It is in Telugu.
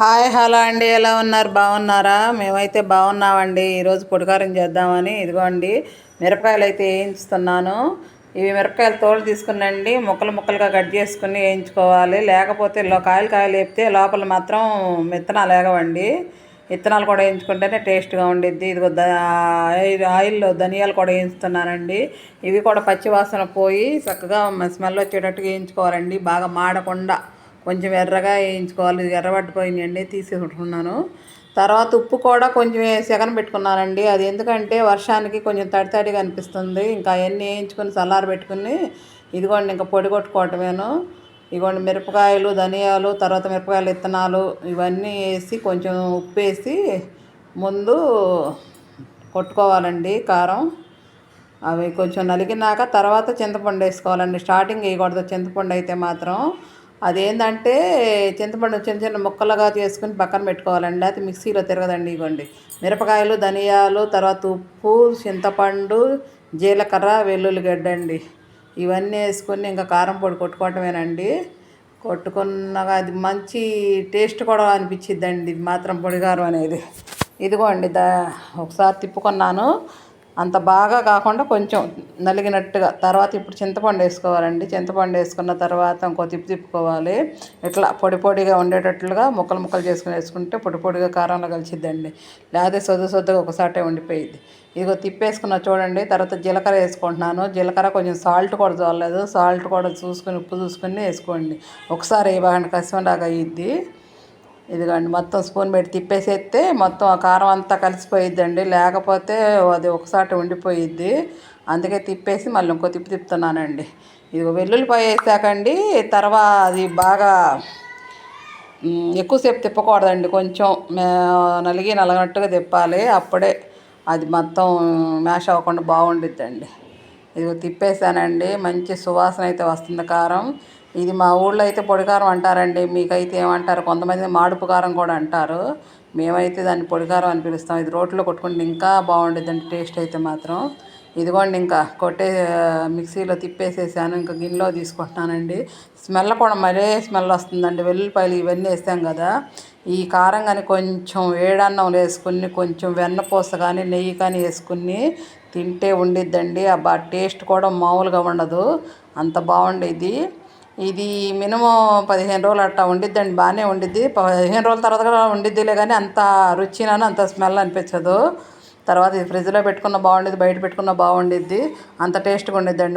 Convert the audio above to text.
హాయ్ హలో అండి. ఎలా ఉన్నారు? బాగున్నారా? మేమైతే బాగున్నామండి. ఈరోజు పొడికారం చేద్దామని ఇదిగోండి మిరపకాయలు అయితే వేయించుతున్నాను. ఇవి మిరపకాయలు తోలు తీసుకునండి ముక్కలు ముక్కలుగా కట్ చేసుకుని వేయించుకోవాలి. లేకపోతే కాయలు కాయలు వేపితే లోపల మాత్రం విత్తనాలు వేగవండి విత్తనాలు కూడా వేయించుకుంటేనే టేస్ట్గా ఉండిద్ది. ఇదిగో ద ఆయిల్ ఆయిల్లో ధనియాలు కూడా వేయించుతున్నానండి. ఇవి కూడా పచ్చివాసన పోయి చక్కగా స్మెల్ వచ్చేటట్టుగా వేయించుకోవాలండి. బాగా మాడకుండా. కొంచెం ఎర్రగా వేయించుకోవాలి. ఇది ఎర్రబడిపోయినాయండి తీసుకుంటున్నాను తర్వాత ఉప్పు కూడా కొంచెం సెగన పెట్టుకున్నానండి. అది ఎందుకంటే వర్షానికి కొంచెం తడి తడిగా అనిపిస్తుంది. ఇంకా అవన్నీ వేయించుకొని చల్లారు పెట్టుకుని ఇదిగోండి ఇంకా పొడి కొట్టుకోవటమేను. ఇదిగోండి మిరపకాయలు ధనియాలు తర్వాత మిరపకాయలు విత్తనాలు ఇవన్నీ వేసి కొంచెం ఉప్పు వేసి ముందు కొట్టుకోవాలండి కారం. అవి కొంచెం నలిగినాక తర్వాత చింతపండు వేసుకోవాలండి. స్టార్టింగ్ వేయకూడదు. చింతపండు అయితే మాత్రం అదేంటంటే చింతపండు చిన్న చిన్న ముక్కలుగా చేసుకుని పక్కన పెట్టుకోవాలండి. అది మిక్సీలో తిరగదండి ఇవ్వండి. మిరపకాయలు ధనియాలు తర్వాత ఉప్పు చింతపండు జీలకర్ర వెల్లుల్లిగడ్డ అండి. ఇవన్నీ వేసుకొని ఇంకా కారం పొడి కొట్టుకోవటమేనండి. కొట్టుకున్నాక అది మంచి టేస్ట్ కూడా అనిపించిద్దండి ఇది మాత్రం పొడిగారం అనేది. ఇదిగోండి దా ఒకసారి తిప్పుకున్నాను. అంత బాగా కాకుండా కొంచెం నలిగినట్టుగా. తర్వాత ఇప్పుడు చింతపండు వేసుకోవాలండి. చింతపండు వేసుకున్న తర్వాత ఇంకో తిప్పి తిప్పుకోవాలి. ఇట్లా పొడి పొడిగా ఉండేటట్లుగా ముక్కలు ముక్కలు చేసుకుని వేసుకుంటే పొడి పొడిగా కారంలో కలిసిద్దండి. లేకపోతే సొద్దు సొద్దుగా ఒకసారి ఉండిపోయింది ఇదిగో తిప్పేసుకున్న చూడండి. తర్వాత జీలకర్ర వేసుకుంటున్నాను. జీలకర్ర కొంచెం సాల్ట్ కూడా చూడలేదు సాల్ట్ కూడా చూసుకుని ఉప్పు చూసుకుని వేసుకోండి. ఒకసారి వేయబాగండి కసిమలాగా అయ్యిద్ది ఇదిగోండి మొత్తం స్పూన్ పెట్టి తిప్పేసేస్తే మొత్తం ఆ కారం అంతా కలిసిపోయిద్దండి. లేకపోతే అది ఒకసారి ఉండిపోయిద్ది. అందుకే తిప్పేసి మళ్ళీ ఇంకో తిప్పి తిప్పుతున్నానండి. ఇది వెల్లుల్లిపాయ వేసాకండి. తర్వాత అది బాగా ఎక్కువసేపు తిప్పకూడదండి. కొంచెం నలిగి నలగనట్టుగా తిప్పాలి. అప్పుడే అది మొత్తం మ్యాష్ అవ్వకుండా బాగుండిద్దండి. ఇది తిప్పేసానండి. మంచి సువాసన అయితే వస్తుంది కారం. ఇది మా ఊళ్ళో అయితే పొడికారం అంటారండి. మీకైతే ఏమంటారు? కొంతమంది మాడుపు కారం కూడా అంటారు. మేమైతే దాన్ని పొడికారం అని పిలుస్తాం. ఇది రోట్లో కొట్టుకుంటే ఇంకా బాగుండేదండి టేస్ట్ అయితే మాత్రం. ఇదిగోండి ఇంకా కొట్టే మిక్సీలో తిప్పేసేసాను. ఇంకా గిన్నెలో తీసుకుంటున్నానండి. స్మెల్ కూడా మరే స్మెల్ వస్తుందండి. వెల్లుల్లిపాయలు ఇవన్నీ వేసాం కదా. ఈ కారం కానీ కొంచెం వేడన్నం వేసుకుని కొంచెం వెన్నపూస కానీ నెయ్యి కానీ వేసుకుని తింటే ఉండిద్దండి. అబ్బా టేస్ట్ కూడా మామూలుగా ఉండదు. అంత బాగుండేది. ఇది మినిమం పదిహేను రోజులు అట్టా ఉండిద్దండి బాగానే ఉండిద్ది. పదిహేను రోజుల తర్వాత కూడా ఉండిద్దిలే కానీ అంత రుచినను అంత స్మెల్ అనిపించదు. తర్వాత ఇది ఫ్రిడ్జ్లో పెట్టుకున్న బాగుండేది బయట పెట్టుకున్న బాగుండిద్ది. అంత టేస్ట్గా ఉండిద్దండి.